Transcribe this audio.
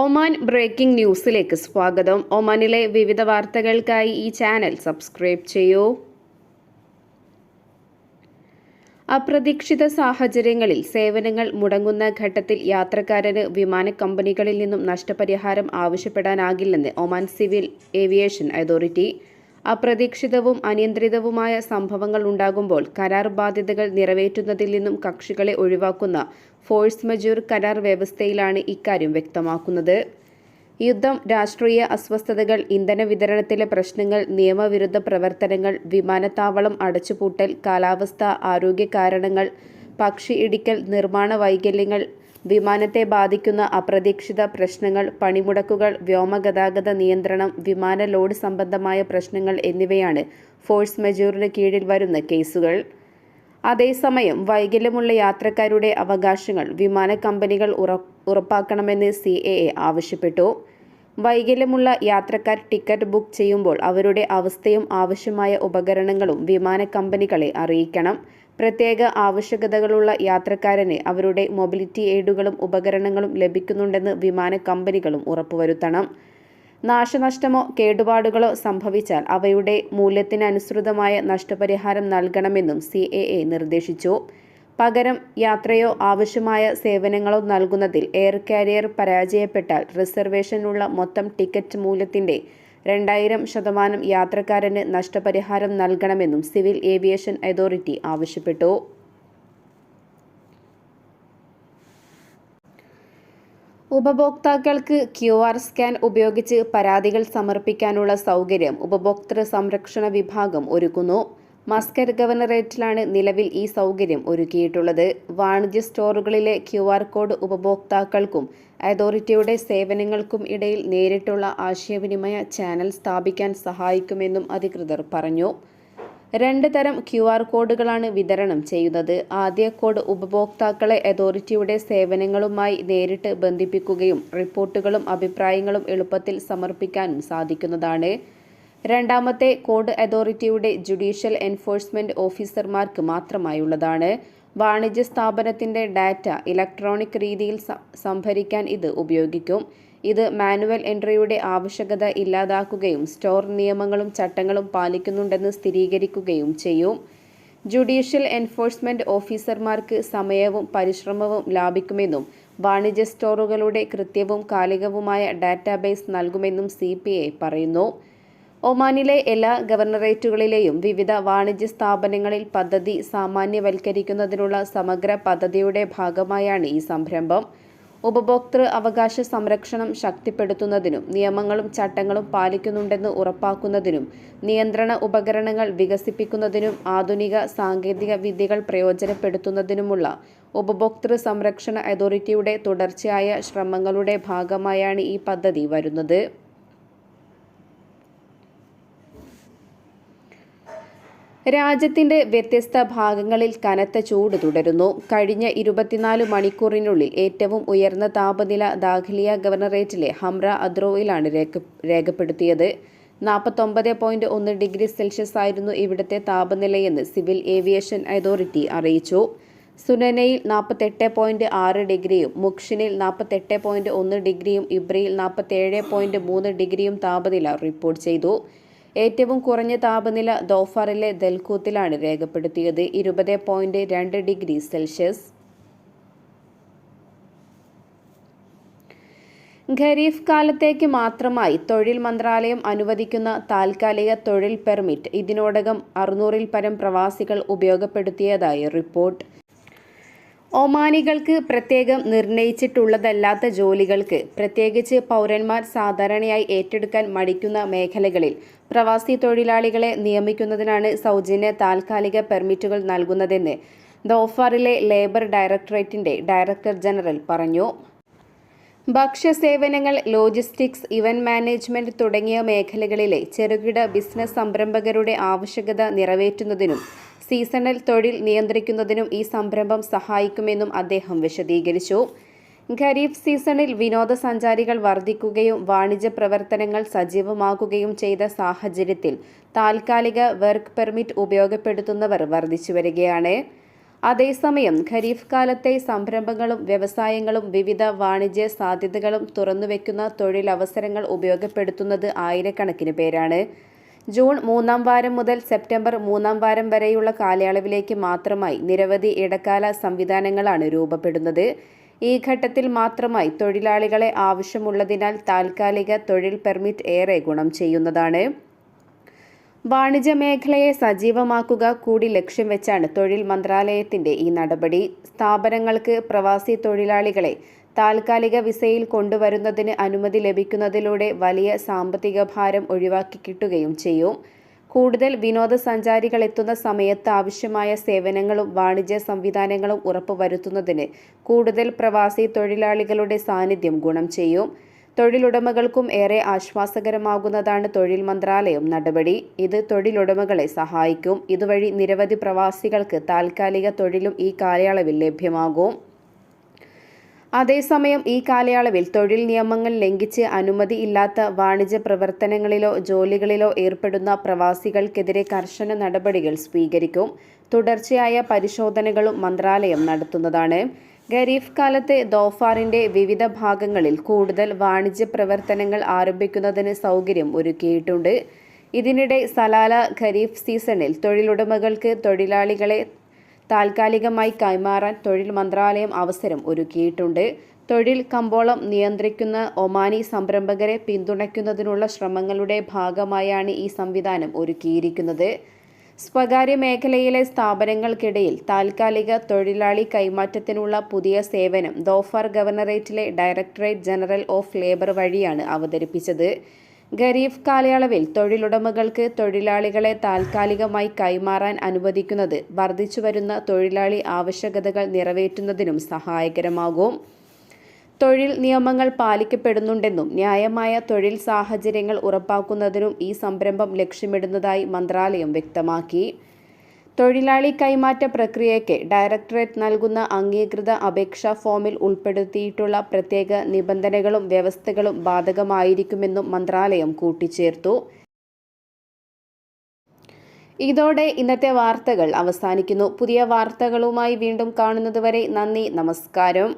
Oman breaking ന്യൂസിലേക്ക് സ്വാഗതം. ഒമാനിലെ വിവിധ വാർത്തകൾക്കായി ഈ ചാനൽ സബ്സ്ക്രൈബ് ചെയ്യൂ. അപ്രതീക്ഷിത സാഹചര്യങ്ങളിൽ സേവനങ്ങൾ മുടങ്ങുന്ന ഘട്ടത്തിൽ യാത്രക്കാരന് വിമാന കമ്പനികളിൽ നിന്നും നഷ്ടപരിഹാരം ആവശ്യപ്പെടാനാകില്ലെന്ന് ഒമാൻ സിവിൽ ഏവിയേഷൻ അതോറിറ്റി അപ്രതീക്ഷിതവും അനിയന്ത്രിതവുമായ സംഭവങ്ങൾ ഉണ്ടാകുമ്പോൾ കരാർ ബാധ്യതകൾ നിറവേറ്റുന്നതിൽ നിന്നും കക്ഷികളെ ഒഴിവാക്കുന്ന ഫോഴ്സ് മജൂർ കരാർ വ്യവസ്ഥയിലാണ് ഇക്കാര്യം വ്യക്തമാക്കുന്നത്. യുദ്ധം രാഷ്ട്രീയ അസ്വസ്ഥതകൾ ഇന്ധന വിതരണത്തിലെ പ്രശ്നങ്ങൾ നിയമവിരുദ്ധ പ്രവർത്തനങ്ങൾ വിമാനത്താവളം അടച്ചുപൂട്ടൽ കാലാവസ്ഥ ആരോഗ്യ കാരണങ്ങൾ പക്ഷി ഇടിക്കൽ നിർമ്മാണ വൈകല്യങ്ങൾ വിമാനത്തെ ബാധിക്കുന്ന അപ്രതീക്ഷിത പ്രശ്നങ്ങൾ പണിമുടക്കുകൾ വ്യോമഗതാഗത നിയന്ത്രണം വിമാന ലോഡ് സംബന്ധമായ പ്രശ്നങ്ങൾ എന്നിവയാണ് ഫോഴ്സ് മെജൂറിന് കീഴിൽ വരുന്ന കേസുകൾ. അതേസമയം വൈകല്യമുള്ള യാത്രക്കാരുടെ അവകാശങ്ങൾ വിമാന കമ്പനികൾ ഉറപ്പാക്കണമെന്ന് സി എ എ ആവശ്യപ്പെട്ടു. വൈകല്യമുള്ള യാത്രക്കാർ ടിക്കറ്റ് ബുക്ക് ചെയ്യുമ്പോൾ അവരുടെ അവസ്ഥയും ആവശ്യമായ ഉപകരണങ്ങളും വിമാന കമ്പനികളെ അറിയിക്കണം. പ്രത്യേക ആവശ്യകതകളുള്ള യാത്രക്കാരന് അവരുടെ മൊബിലിറ്റി എയ്ഡുകളും ഉപകരണങ്ങളും ലഭിക്കുന്നുണ്ടെന്ന് വിമാന കമ്പനികളും ഉറപ്പുവരുത്തണം. നാശനഷ്ടമോ കേടുപാടുകളോ സംഭവിച്ചാൽ അവയുടെ മൂല്യത്തിനനുസൃതമായ നഷ്ടപരിഹാരം നൽകണമെന്നും സി എ എ നിർദ്ദേശിച്ചു. പകരം യാത്രയോ ആവശ്യമായ സേവനങ്ങളോ നൽകുന്നതിൽ എയർ കാരിയർ പരാജയപ്പെട്ടാൽ റിസർവേഷനുള്ള മൊത്തം ടിക്കറ്റ് മൂല്യത്തിന്റെ രണ്ടായിരം ശതമാനം യാത്രക്കാരന് നഷ്ടപരിഹാരം നൽകണമെന്നും സിവിൽ ഏവിയേഷൻ അതോറിറ്റി ആവശ്യപ്പെട്ടു. ഉപഭോക്താക്കൾക്ക് ക്യു ആർ സ്കാൻ ഉപയോഗിച്ച് പരാതികൾ സമർപ്പിക്കാനുള്ള സൗകര്യം ഉപഭോക്തൃ സംരക്ഷണ വിഭാഗം ഒരുക്കുന്നു. മസ്കർ ഗവർണറേറ്റിലാണ് നിലവിൽ ഈ സൗകര്യം ഒരുക്കിയിട്ടുള്ളത്. വാണിജ്യ സ്റ്റോറുകളിലെ ക്യു ആർ കോഡ് ഉപഭോക്താക്കൾക്കും അതോറിറ്റിയുടെ സേവനങ്ങൾക്കും ഇടയിൽ നേരിട്ടുള്ള ആശയവിനിമയ ചാനൽ സ്ഥാപിക്കാൻ സഹായിക്കുമെന്നും അധികൃതർ പറഞ്ഞു. രണ്ട് തരം ക്യു ആർ കോഡുകളാണ് വിതരണം ചെയ്യുന്നത്. ആദ്യ കോഡ് ഉപഭോക്താക്കളെ അതോറിറ്റിയുടെ സേവനങ്ങളുമായി നേരിട്ട് ബന്ധിപ്പിക്കുകയും റിപ്പോർട്ടുകളും അഭിപ്രായങ്ങളും എളുപ്പത്തിൽ സമർപ്പിക്കാനും സാധിക്കുന്നതാണ്. രണ്ടാമത്തെ കോഡ് അതോറിറ്റിയുടെ ജുഡീഷ്യൽ എൻഫോഴ്സ്മെന്റ് ഓഫീസർമാർക്ക് മാത്രമായുള്ളതാണ്. വാണിജ്യ സ്ഥാപനത്തിന്റെ ഡാറ്റ ഇലക്ട്രോണിക് രീതിയിൽ സംഭരിക്കാൻ ഇത് ഉപയോഗിക്കും. ഇത് മാനുവൽ എൻട്രിയുടെ ആവശ്യകത ഇല്ലാതാക്കുകയും സ്റ്റോർ നിയമങ്ങളും ചട്ടങ്ങളും പാലിക്കുന്നുണ്ടെന്ന് സ്ഥിരീകരിക്കുകയും ചെയ്യും. ജുഡീഷ്യൽ എൻഫോഴ്സ്മെന്റ് ഓഫീസർമാർക്ക് സമയവും പരിശ്രമവും ലാഭിക്കുമെന്നും വാണിജ്യ സ്റ്റോറുകളുടെ കൃത്യവും കാലികവുമായ ഡാറ്റാബേസ് നൽകുമെന്നും സി പറയുന്നു. ഒമാനിലെ എല്ലാ ഗവർണറേറ്റുകളിലെയും വിവിധ വാണിജ്യ സ്ഥാപനങ്ങളിൽ പദ്ധതി സാമാന്യവൽക്കരിക്കുന്നതിനുള്ള സമഗ്ര പദ്ധതിയുടെ ഭാഗമായാണ് ഈ സംരംഭം. ഉപഭോക്തൃ അവകാശ സംരക്ഷണം ശക്തിപ്പെടുത്തുന്നതിനും നിയമങ്ങളും ചട്ടങ്ങളും പാലിക്കുന്നുണ്ടെന്ന് ഉറപ്പാക്കുന്നതിനും നിയന്ത്രണ ഉപകരണങ്ങൾ വികസിപ്പിക്കുന്നതിനും ആധുനിക സാങ്കേതിക വിദ്യകൾ പ്രയോജനപ്പെടുത്തുന്നതിനുമുള്ള ഉപഭോക്തൃ സംരക്ഷണ അതോറിറ്റിയുടെ തുടർച്ചയായ ശ്രമങ്ങളുടെ ഭാഗമായാണ് ഈ പദ്ധതി വരുന്നത്. രാജ്യത്തിന്റെ വ്യത്യസ്ത ഭാഗങ്ങളിൽ കനത്ത ചൂട് തുടരുന്നു. കഴിഞ്ഞ ഇരുപത്തിനാല് മണിക്കൂറിനുള്ളിൽ ഏറ്റവും ഉയർന്ന താപനില ദാഖലിയ ഗവർണറേറ്റിലെ ഹംറ അദ്രോയിലാണ് രേഖപ്പെടുത്തിയത്. നാൽപ്പത്തൊമ്പത് പോയിന്റ് ഒന്ന് ഡിഗ്രി സെൽഷ്യസ് ആയിരുന്നു ഇവിടുത്തെ താപനിലയെന്ന് സിവിൽ ഏവിയേഷൻ അതോറിറ്റി അറിയിച്ചു. സുനനയിൽ നാൽപ്പത്തെട്ട് പോയിന്റ് ആറ് ഡിഗ്രിയും മുക്ഷിനിൽ നാൽപ്പത്തെട്ട് പോയിന്റ് ഒന്ന് ഡിഗ്രിയും ഇബ്രിയിൽ നാൽപ്പത്തേഴ് പോയിന്റ് മൂന്ന് ഡിഗ്രിയും താപനില റിപ്പോർട്ട് ചെയ്തു. ഏറ്റവും കുറഞ്ഞ താപനില ദോഫറിലെ ദൽകൂത്തിലാണ് രേഖപ്പെടുത്തിയത്. ഇരുപത് പോയിന്റ് രണ്ട് ഡിഗ്രി സെൽഷ്യസ്. ഖരീഫ് കാലത്തേക്ക് മാത്രമായി തൊഴിൽ മന്ത്രാലയം അനുവദിക്കുന്ന താൽക്കാലിക തൊഴിൽ പെർമിറ്റ്. ഇതിനോടകം അറുന്നൂറിൽ പരം പ്രവാസികൾ ഉപയോഗപ്പെടുത്തിയതായി റിപ്പോർട്ട്. ഒമാനികൾക്ക് പ്രത്യേകം നിർണയിച്ചിട്ടുള്ളതല്ലാത്ത ജോലികൾക്ക് പ്രത്യേകിച്ച് പൗരന്മാർ സാധാരണയായി ഏറ്റെടുക്കാൻ മടിക്കുന്ന മേഖലകളിൽ പ്രവാസി തൊഴിലാളികളെ നിയമിക്കുന്നതിനാണ് സൗജന്യ താൽക്കാലിക പെർമിറ്റുകൾ നൽകുന്നതെന്ന് ദോഫാറിലെ ലേബർ ഡയറക്ടറേറ്റിന്റെ ഡയറക്ടർ ജനറൽ പറഞ്ഞു. ഭക്ഷ്യസേവനങ്ങൾ ലോജിസ്റ്റിക്സ് ഇവന്റ് മാനേജ്മെന്റ് തുടങ്ങിയ മേഖലകളിലെ ചെറുകിട ബിസിനസ് സംരംഭകരുടെ ആവശ്യകത നിറവേറ്റുന്നതിനും സീസണൽ തൊഴിൽ നിയന്ത്രിക്കുന്നതിനും ഈ സംരംഭം സഹായിക്കുമെന്നും അദ്ദേഹം വിശദീകരിച്ചു. ഖരീഫ് സീസണിൽ വിനോദസഞ്ചാരികൾ വർദ്ധിക്കുകയും വാണിജ്യ പ്രവർത്തനങ്ങൾ സജീവമാകുകയും ചെയ്ത സാഹചര്യത്തിൽ താൽക്കാലിക വർക്ക് പെർമിറ്റ് ഉപയോഗപ്പെടുത്തുന്നവർ വർദ്ധിച്ചു വരികയാണ്. അതേസമയം ഖരീഫ് കാലത്തെ സംരംഭങ്ങളും വ്യവസായങ്ങളും വിവിധ വാണിജ്യ സാധ്യതകളും തുറന്നുവെക്കുന്ന തൊഴിലവസരങ്ങൾ ഉപയോഗപ്പെടുത്തുന്നത് ആയിരക്കണക്കിന് പേരാണ്. ജൂൺ മൂന്നാം വാരം മുതൽ സെപ്റ്റംബർ മൂന്നാം വാരം വരെയുള്ള കാലയളവിലേക്ക് മാത്രമായി നിരവധി ഇടക്കാല സംവിധാനങ്ങളാണ് രൂപപ്പെടുന്നത്. ഈ ഘട്ടത്തിൽ മാത്രമായി തൊഴിലാളികളെ ആവശ്യമുള്ളതിനാൽ താൽക്കാലിക തൊഴിൽ പെർമിറ്റ് ഏറെ ഗുണം ചെയ്യുന്നതാണ്. വാണിജ്യ മേഖലയെ സജീവമാക്കുക കൂടി ലക്ഷ്യം വെച്ചാണ് തൊഴിൽ മന്ത്രാലയത്തിന്റെ ഈ നടപടി. സ്ഥാപനങ്ങൾക്ക് പ്രവാസി തൊഴിലാളികളെ താൽക്കാലിക വിസയിൽ കൊണ്ടുവരുന്നതിന് അനുമതി ലഭിക്കുന്നതിലൂടെ വലിയ സാമ്പത്തിക ഭാരം ഒഴിവാക്കി കിട്ടുകയും ചെയ്യും. കൂടുതൽ വിനോദസഞ്ചാരികൾ എത്തുന്ന സമയത്ത് ആവശ്യമായ സേവനങ്ങളും വാണിജ്യ സംവിധാനങ്ങളും ഉറപ്പുവരുത്തുന്നതിന് കൂടുതൽ പ്രവാസി തൊഴിലാളികളുടെ സാന്നിധ്യം ഗുണം ചെയ്യും. തൊഴിലുടമകൾക്കും ഏറെ ആശ്വാസകരമാകുന്നതാണ് തൊഴിൽ മന്ത്രാലയം നടപടി. ഇത് തൊഴിലുടമകളെ സഹായിക്കും. ഇതുവഴി നിരവധി പ്രവാസികൾക്ക് താൽക്കാലിക തൊഴിലും ഈ കാലയളവിൽ ലഭ്യമാകും. അതേസമയം ഈ കാലയളവിൽ തൊഴിൽ നിയമങ്ങൾ ലംഘിച്ച് അനുമതി ഇല്ലാത്ത വാണിജ്യ പ്രവർത്തനങ്ങളിലോ ജോലികളിലോ ഏർപ്പെടുന്ന പ്രവാസികൾക്കെതിരെ കർശന നടപടികൾ സ്വീകരിക്കും. തുടർച്ചയായ പരിശോധനകളും മന്ത്രാലയം നടത്തുന്നതാണ്. ഖരീഫ് കാലത്തെ ദോഫാറിന്റെ വിവിധ ഭാഗങ്ങളിൽ കൂടുതൽ വാണിജ്യ പ്രവർത്തനങ്ങൾ ആരംഭിക്കുന്നതിന് സൗകര്യം ഒരുക്കിയിട്ടുണ്ട്. ഇതിനിടെ സലാല ഖരീഫ് സീസണിൽ തൊഴിലുടമകൾക്ക് തൊഴിലാളികളെ താൽക്കാലികമായി കൈമാറാൻ തൊഴിൽ മന്ത്രാലയം അവസരം ഒരുക്കിയിട്ടുണ്ട്. തൊഴിൽ കമ്പോളം നിയന്ത്രിക്കുന്ന ഒമാനി സംരംഭകരെ പിന്തുണയ്ക്കുന്നതിനുള്ള ശ്രമങ്ങളുടെ ഭാഗമായാണ് ഈ സംവിധാനം ഒരുക്കിയിരിക്കുന്നത്. സ്വകാര്യ മേഖലയിലെ സ്ഥാപനങ്ങൾക്കിടയിൽ താൽക്കാലിക തൊഴിലാളി കൈമാറ്റത്തിനുള്ള പുതിയ സേവനം ദോഫാർ ഗവർണറേറ്റിലെ ഡയറക്ടറേറ്റ് ജനറൽ ഓഫ് ലേബർ വഴിയാണ് അവതരിപ്പിച്ചത്. ഖരീഫ് കാലയളവിൽ തൊഴിലുടമകൾക്ക് തൊഴിലാളികളെ താൽക്കാലികമായി കൈമാറാൻ അനുവദിക്കുന്നത് വർദ്ധിച്ചുവരുന്ന തൊഴിലാളി ആവശ്യകതകൾ നിറവേറ്റുന്നതിനും സഹായകരമാകും. തൊഴിൽ നിയമങ്ങൾ പാലിക്കപ്പെടുന്നുണ്ടെന്നും ന്യായമായ തൊഴിൽ സാഹചര്യങ്ങൾ ഉറപ്പാക്കുന്നതിനും ഈ സംരംഭം ലക്ഷ്യമിടുന്നതായി മന്ത്രാലയം വ്യക്തമാക്കി. തൊഴിലാളി കൈമാറ്റ പ്രക്രിയയ്ക്ക് ഡയറക്ടറേറ്റ് നൽകുന്ന അംഗീകൃത അപേക്ഷാ ഫോമിൽ ഉൾപ്പെടുത്തിയിട്ടുള്ള പ്രത്യേക നിബന്ധനകളും വ്യവസ്ഥകളും ബാധകമായിരിക്കുമെന്നും മന്ത്രാലയം കൂട്ടിച്ചേർത്തു. ഇതോടെ ഇന്നത്തെ വാർത്തകൾ അവസാനിക്കുന്നു. പുതിയ വാർത്തകളുമായി വീണ്ടും കാണുന്നതുവരെ നന്ദി നമസ്കാരം.